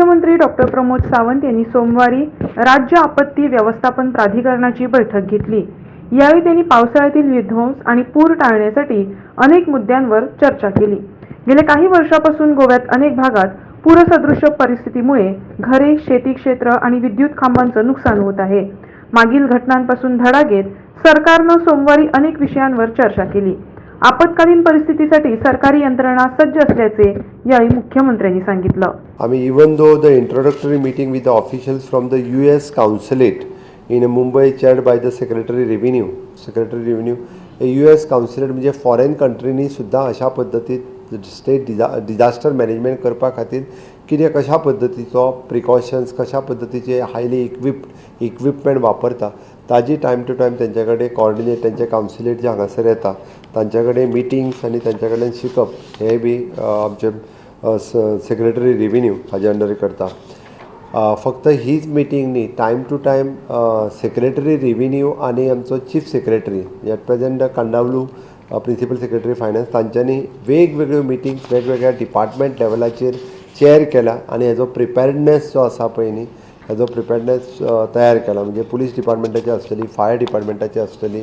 मुख्यमंत्री डॉक्टर प्रमोद सावंत यांनी सोमवारी राज्य आपत्ती व्यवस्थापन प्राधिकरणाची बैठक घेतली. यावेळी त्यांनी पावसाळ्यातील विध्वंस आणि पूर टाळण्यासाठी अनेक मुद्द्यांवर चर्चा केली. गेल्या काही वर्षापासून गोव्यात अनेक भागात पूरसदृश्य परिस्थितीमुळे घरे शेती क्षेत्र आणि विद्युत खांबांचं नुकसान होत आहे. मागील घटनांपासून धडा घेत सरकारनं सोमवारी अनेक विषयांवर चर्चा केली. आपत्कालीन परिस्थितीसाठी सरकारी यंत्रणा सज्ज असल्याचे यावेळी मुख्यमंत्र्यांनी सांगितलं. आम्ही even though the introductory meeting with the officials from the U S consulate in Mumbai chaired by the secretary revenue secretary revenue U S consulate म्हणजे फॉरेन कंट्रीनी सुद्दां अशा पद्दतीत स्टेट डिजा डिजास्टर मॅनेजमेंट करपा खातीर कितें कशा पद्दतीचो प्रिकॉशन्स कशा पद्दतीचे हायली इक्विप्ड इक्विपमेंट वापरता ताजी टायम टू टायम तेंचे कडेन कॉर्डिनेट त्यांचे काउन्सिलेट जे हांगासर येता तांचे कडेन मिटिंग्स आनी तांचे कडल्यान शिकप हे बी आमचे सेक्रेटरी रेव्हेन्यू हाजे अंडर करता. फक्त हीच मिटींग न्ही time to time secretary revenue आनी आमचो चीफ सेक्रेटरी एट प्रेझेंट कांडावलू प्रिंसिपल सेक्रेटरी फायनान्स तांच्यांनी वेगवेगळ्यो मिटींग्स वेगवेगळ्या डिपार्टमेंट लेवलाचेर चॅर केला आनी हेजो प्रिपेर्डनेस जो आसा पळय न्ही हेजो प्रिपेर्डनेस तयार केला. म्हणजे पुलीस डिपार्टमेंटाची आसतली फायर डिपार्टमेंटाची आसतली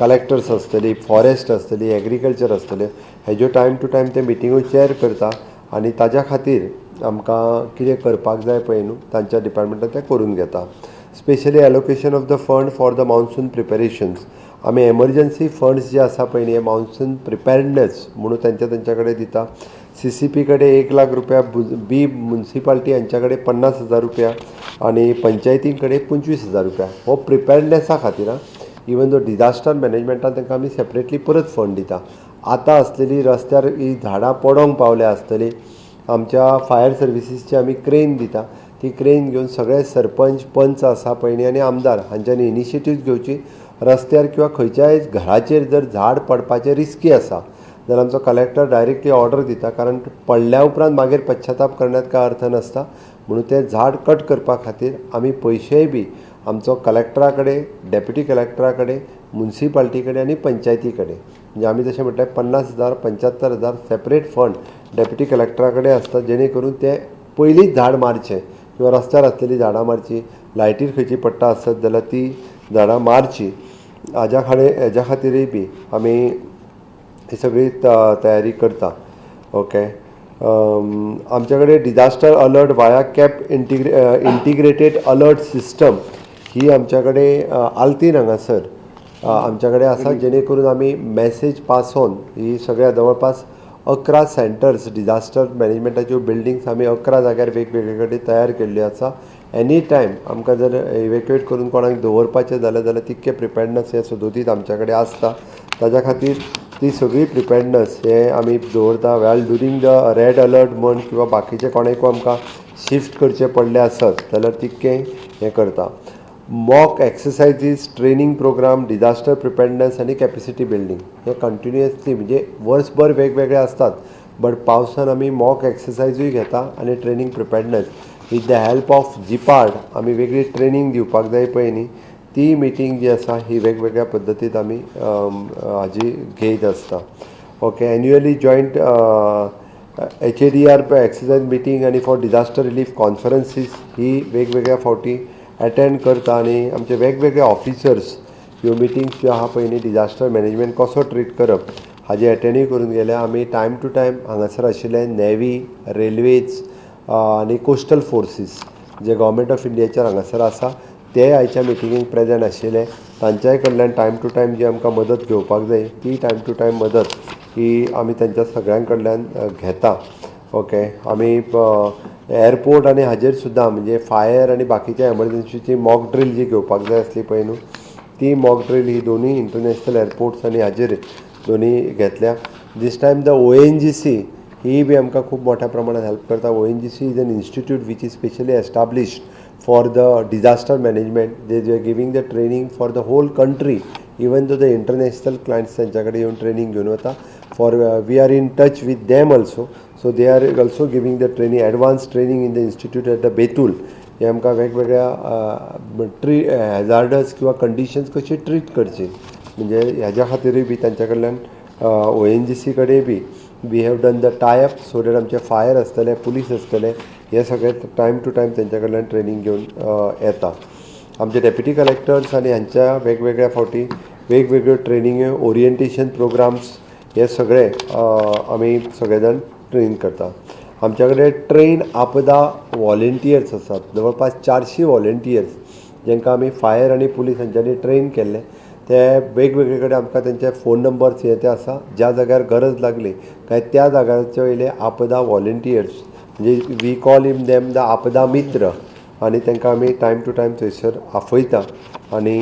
कलेक्टर्स आसतली फॉरेस्ट आसतली एग्रीकल्चर आसतले हेज्यो टायम टू टायम ते मिटिंगो चॅर करता आनी ताज्या खातीर आमकां कितें करपाक जाय पळय न्हू तांच्या डिपार्टमेंटान तें करून घेता. Specially allocation of the fund for the monsoon preparations आमी एमर्जन्सी फंड्स जे आसा पळय न्ही हे मान्सून प्रिपेर्डनेस म्हणून तेंच्या तेंच्या कडेन दिता. सी सी पी कडेन एक लाख रुपया बी मुन्सिपाल्टी यांच्याकडे पन्नास हजार रुपया आनी पंचायतींकडे पंचवीस हजार रुपया. हो प्रिपेर्डनेसा खातीर आं इवन दो डिजास्टर मॅनेजमेंटान तांकां आमी सेपरेटली परत फंड दिता. आतां आसलेली रस्त्यार ही झाडां पडोंक पावल्या आसतली आमच्या फायर सर्विसीसची आमी क्रेन दिता. ती क्रेन घेवन सगळे सरपंच पंच आसा पयणी आनी आमदार हांच्यांनी इनिशिएटीव्ह घेवची रस्त्यार किंवा खंयच्याय घराचेर जर झाड पडपाचें रिस्की आसा जाल्यार आमचो कलेक्टर डायरेक्टली ऑर्डर दिता कारण पडल्या उपरांत मागीर पश्चाताप करण्यात काय अर्थ नासता म्हणून तें झाड कट करपा खातीर आमी पयशेय बी आमचो कलेक्टरा कडेन डेप्युटी कलेक्टरा कडेन मुन्सिपाल्टी कडेन आनी पंचायती कडेन म्हणजे आमी जशें म्हणटात पन्नास हजार पंच्यात्तर हजार सेपरेट फंड डेप्युटी कलेक्टरा कडेन आसता जेणे करून ते पयलींच झाड मारचें किंवा रस्त्यार आसलेली झाडां मारची लायटीर खंयची पडटा आसत जाल्यार ती झाडां मारची हाज्या खाडे हेज्या खातीरय बी आमी ही सगळी तयारी करता. ओके आमच्या कडेन disaster alert via CAP integra integrated alert system ही आमच्या कडेन आल्तीन हांगासर अ, आमच्या कडेन आसा जेणे करून आमी मॅसेज पास ऑन ही सगळ्या जवळपास अकरा सेंटर्स डिजास्टर मॅनेजमेंटाच्यो बिल्डिंग्स आमी अकरा जाग्यार वेगवेगळे कडेन तयार केल्ल्यो आसा एनी टायम आमकां जर इवॅक्युएट करून कोणाक दवरपाचें जालें जाल्यार तितकें प्रिपेर्डनस हें सदोदीत आमच्या कडेन आसता ताज्या खातीर ती सगळी प्रिपेर्डनस हे आमी दवरता well during the red alert म्हण किंवा बाकीचे कोणाकूय आमकां शिफ्ट करचें पडलें आसत जाल्यार तितकें हें करता. Mock exercises training program disaster preparedness आनी कॅपेसिटी बिल्डींग हे कंटिन्युअसली म्हणजे वर्सभर वेगवेगळे असतात. बट पावसान आमी मॉक एक्सरसायजूय घेता आनी training preparedness with the help of GIPARD आमी वेगळी ट्रेनींग दिवपाक जाय पळय न्ही ती मिटींग जी आसा ही वेगवेगळ्या पद्दतीत आमी हाजी घेयत आसता okay annually joint H A D R exercise meeting आनी फॉर डिजास्टर रिलीफ कॉन्फरन्सीस ही वेगवेगळ्या फावटी अटेंड करता आनी आमचे वेगवेगळे ऑफिसर्स ह्यो मिटींग्स ज्यो आहा पळय न्ही डिजास्टर मॅनेजमेंट कसो ट्रीट करप हाजे अटेंडूय करून गेले आमी टायम टू टायम हांगासर आशिल्ले नेवी रेल्वेज आनी कोस्टल फोर्सीस जे गव्हर्मेंट ऑफ इंडियाचेर हांगासर आसा. ते आयच्या मिटिंगेक प्रेजेंट आशिल्ले. तांच्याय कडल्यान टायम टू टायम जी आमकां मदत घेवपाक जाय ती टायम टू टायम मदत ही आमी तांच्या सगळ्यां कडल्यान घेता. ओके? आमी एअरपोर्ट आनी हाजेर सुद्दां म्हणजे फायर आनी बाकीच्या एमर्जन्सीची मॉक ड्रील जी घेवपाक जाय आसली पळय न्हू ती मॉक ड्रील ही दोनूय इंटरनॅशनल एअरपोर्ट्स आनी हाजेर दोनी घेतल्या. This time the O N G C ही बी आमकां खूब मोठ्या प्रमाणांत हेल्प करता. O N G C is an institute which is specially established for the disaster management they they are giving the training for the whole country even though the international clients त्यांच्या कडेन येवन training घेवन वता for we are in touch with them also so they are also giving the training advance training in the institute at the Betul हे आमकां वेगवेगळ्या tree hazards किंवा conditions कशी ट्रीट करची म्हणजे ह्याच्या खातीरूय बी तांच्या कडल्यान ओ एन जी सी कडेन बी we have done the tie up so that आमचे फायर आसतले पुलीस आसतले हे सगळें टायम टू टायम तेंच्या कडल्यान ट्रेनींग घेवन येता आमचे डेप्युटी कलेक्टर्स आनी हांच्या वेगवेगळ्या फावटी वेगवेगळ्यो ट्रेनिंग्यो ओरिएंटेशन प्रोग्राम्स हे सगळे आमी सगळे जाण ट्रेन करता आमच्या कडेन ट्रेन आपदा व्हॉलेंटियर्स आसात जवळपास चारशीं व्हॉलेंटियर्स जेंकां आमी फायर आनी पुलीस हांच्यांनी ट्रेन केल्ले ते वेगवेगळे कडेन आमकां तेंचे फोन नंबर्स हे ते आसा ज्या जाग्यार गरज लागली काय त्या जाग्याचे वयले आपदा व्हॉलेंटियर्स म्हणजे we call in them the Aapda Mitra आनी तांकां आमी टायम टू टायम थंयसर आफयता आनी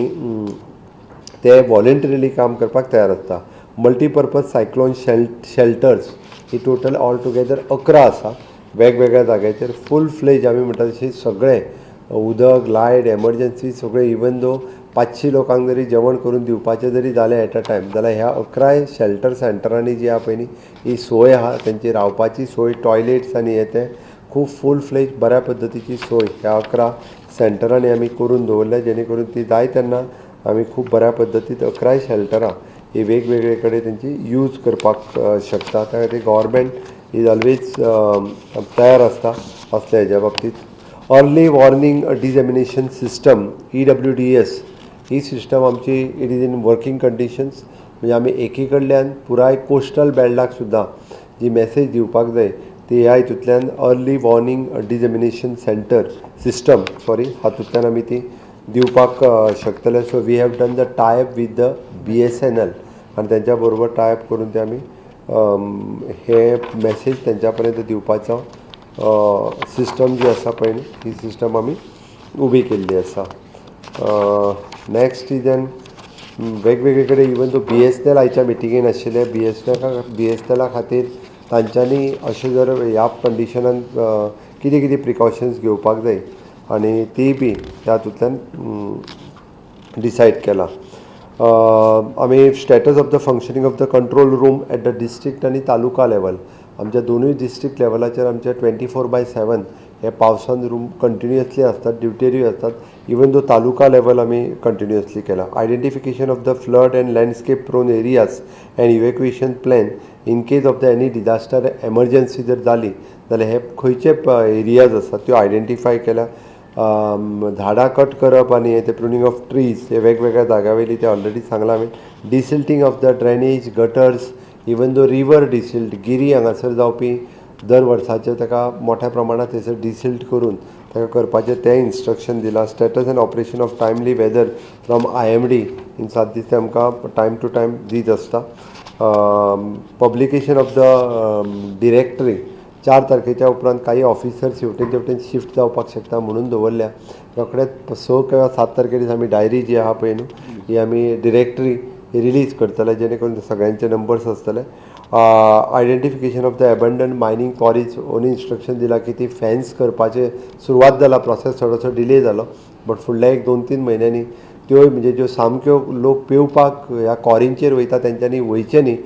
ते वॉलंटरिली काम करपाक तयार आसता. मल्टीपर्पज सायक्लोन शेल शेल्टर्स ही टोटल ऑल टुगेदर अकरा आसा. वेगवेगळ्या जाग्याचेर फूल फ्लेज आमी म्हणटा तशी सगळे उदक लायट एमर्जन्सी सगळे इवन दो पांचशी लोकांक जरी जेवण करून दिवपाचें जरी जालें एट अ टायम जाल्यार ह्या अकराय शेल्टर सेंटरांनी जी आहा पळय न्ही ही सोय आहा तेंची रावपाची सोय टॉयलेट्स आनी हे ते खूब फूल फ्लेज बऱ्या पद्दतीची सोय ह्या अकरा सेंटरांनी आमी करून दवरल्या जेणे करून ती जाय तेन्ना आमी खूब बऱ्या पद्दतीन अकराय शेल्टरां ही वेगवेगळे कडेन तेंची यूज करपाक शकता. त्या खातीर गव्हर्मेंट इज ऑलवेज तयार आसता असल्या हेज्या बाबतींत. Early warning dissemination system E W D S ही सिस्टम आमची it is in working conditions म्हणजे आमी एकी कडल्यान पुराय कोस्टल बेल्टाक सुद्दां जी मॅसेज दिवपाक जाय ती ह्या हितूंतल्यान early warning dissemination centre system sorry हातूंतल्यान आमी ती दिवपाक uh, शकतले. So we have done the tie up with the B S N L आनी तेंच्या बरोबर टायप करून ते आमी um, हे मॅसेज तेंच्या पर्यंत दिवपाचो uh, सिस्टम जी आसा पळय न्ही ही सिस्टम आमी उबी केल्ली आसा. Uh, नेक्स्ट इजन वेगवेगळे कडेन इवन तो बी एस एन एल आयच्या मिटिंगेन आशिल्ले B S N B S N एला खातीर तांच्यांनी अशें जर ह्या कंडिशनान कितें कितें प्रिकॉशन्स घेवपाक जाय. आनी ती बी तातूंतल्यान डिसायड केला. आमी status of the functioning of the control room at the district आनी तालुका लेवल आमच्या दोनूय डिस्ट्रिक्ट लेवलाचेर आमचे ट्वेंटी फोर बाय सेवन हे पावसान रूम कंटिन्युअसली असतात ड्युटेरी असतात. इवन दो तालुका लेवल आमी कंटिन्युअसली केला. Identification of the flood and landscape prone areas and evacuation plan in case of the any disaster emergency जर जाली जाल्यार हे खंयचे एरियाज आसात त्यो आयडेंटिफाय केल्या झाडां कट करप आनी हे ते प्रुनिंग ऑफ ट्रीज हे वेगवेगळ्या जाग्या वयली ते ऑलरेडी सांगला हांवें desilting of the drainage gutters even though river desilt गिरी हांगासर जावपी दर वर्साचे ताका मोठ्या प्रमाणात थंयसर डिसिल्ट करून ताका करपाचें तें इन्स्ट्रक्शन दिलां. Status and operation of timely weather from I M D in सात दीस ते आमकां टायम टू टायम दीत आसता पब्लिकेशन ऑफ द डिरेक्टरी चार तारखेच्या उपरांत काही ऑफिसर्स हेवटेन तेवटेन शिफ्ट जावपाक शकता म्हणून दवरल्या. रोखडेच स किंवा सात तारखे दीस आमी डायरी जी आहा पळय न्हू ही आमी डिरेक्टरी रिलीज करतले जेणे करून सगळ्यांचे नंबर्स आसतले identification of the abandon mining quarries on instruction दिला की ती फॅन्स करपाचे सुरवात जाला प्रोसेस थोडोसो डिले जालो बट फुडल्या एक दोन तीन म्हयन्यांनी त्यो म्हणजे ज्यो सामक्यो लोक पेवपाक ह्या कॉरींचेर वयता तेंच्यांनी वयचे न्ही